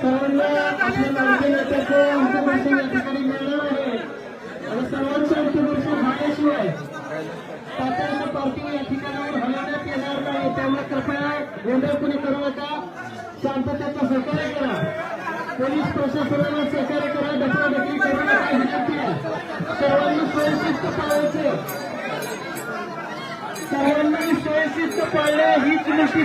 सर्वांचं अंत्यदर्शन या ठिकाणी मिळणार आहे. आणि सर्वांचं अंत्यदर्शन झाल्याशिवाय तात्यांचं पार्किंग या ठिकाणावर हलवण्यात येणार नाही. त्यामुळे कृपया गोंधळ कुणी करू नका. शांततेचं सहकार्य करा. पोलीस प्रशासनाला सहकार्य करा. ढकलाढकली करू नका. विनंती आहे. सर्वांनी स्वयंशिस्त पाळायचे. सर्वांनी स्वयंशिस्त हीच मोठी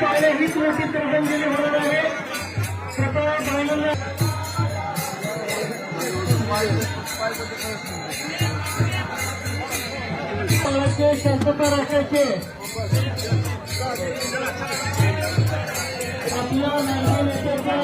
स्वयंशिस्त हीच मोठी श्रद्धांजली होणार आहे. कृपया महिलांना शांतता राखायचे आपल्या मार्ग नेत्याचा